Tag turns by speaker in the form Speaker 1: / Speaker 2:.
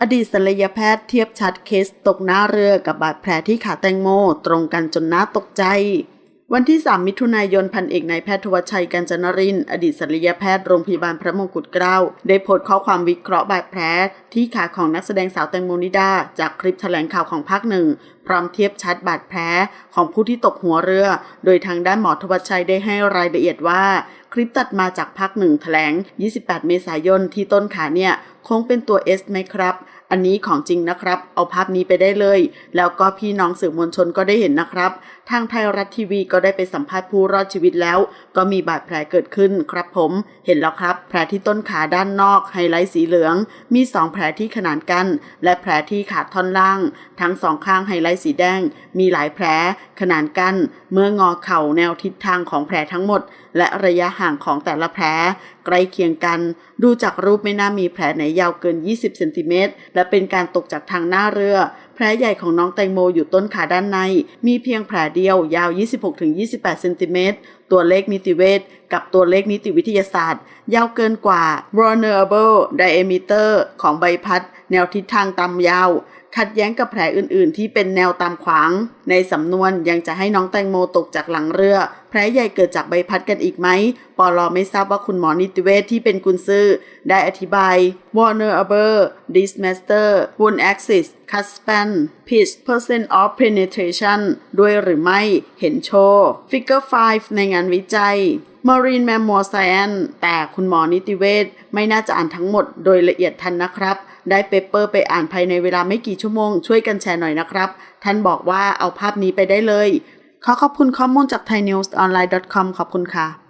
Speaker 1: อดีตศัลยแพทย์เทียบชัดเคสตกหน้าเรือกับบาดแผลที่ขาแตงโมตรงกันจนน่าตกใจ วันที่ 3 มิถุนายนพันเอกนายแพทย์ทวชัยกัญจนริน อดีตศัลยแพทย์โรงพยาบาลพระมงกุฎเกล้าได้โพสต์ข้อความวิเคราะห์บาดแผลที่ขาของนักแสดงสาวแตงโมนิดา จากคลิปแถลงข่าวของภาคหนึ่งพร้อมเทียบชัดบาดแผลของผู้ที่ตกหัวเรือ โดยทางด้านหมอทวชชัยได้ให้รายละเอียดว่า คลิปตัดมาจากภาคหนึ่งแถลง 28 เมษายนที่ต้นขาเนี่ยคงเป็นตัว S ไหมครับ อันนี้ของจริงนะครับ เอาภาพนี้ไปได้เลย แล้วก็พี่น้องสื่อมวลชนก็ได้เห็นนะครับ ทางไทยรัฐทีวีก็ได้ไปสัมภาษณ์ผู้รอดชีวิตแล้ว ก็มีบาดแผลเกิดขึ้นครับผม เห็นแล้วครับ แผลที่ต้นขาด้านนอกไฮไลท์สีเหลือง มี 2 แผลที่ขนานกัน และแผลที่ขาท่อนล่าง ทั้งสองข้างไฮไลท์สีแดง มีหลายแผลขนานกัน เมื่องอเข่าแนวทิศทางของแผลทั้งหมด และระยะห่างของแต่ละแผล ใกล้เคียงกัน ดูจากรูปไม่น่ามีแผลไหนยาวเกิน 20 เซนติเมตร และเป็นการตกจากทางหน้าเรือ แผลใหญ่ของน้องแตงโมอยู่ต้นขาด้านใน มีเพียงแผลเดียวยาว 26-28 เซนติเมตร ตัวเลขนิติเวชกับตัวเลขนิติวิทยาศาสตร์ ยาวเกินกว่า vulnerable diameter ของใบพัด แนวทิศทางต่ำยาว ขัดแย้งกับแผลอื่นๆ ที่เป็นแนวตามขวาง ในสำนวนยังจะให้น้องแตงโมตกจากหลังเรือ แผลใหญ่เกิดจากใบพัดกันอีกไหมปอลอไม่ทราบว่าคุณหมอนิติเวชที่เป็นกุนซือได้อธิบาย vulnerable dismaster wound axis cut span pitch percent of penetration ด้วยหรือไม่เห็นโชว์ figure 5 ในงานวิจัย Marine Mammal Science แต่คุณหมอนิติเวชไม่น่าจะอ่านทั้งหมดโดยละเอียดทันนะครับ ได้เปเปอร์ไปอ่านภายในเวลาไม่กี่ชั่วโมง ช่วยกันแชร์หน่อยนะครับ ท่านบอกว่าเอาภาพนี้ไปได้เลย ขอขอบคุณข้อมูลจาก thainewsonline.com ขอบคุณค่ะ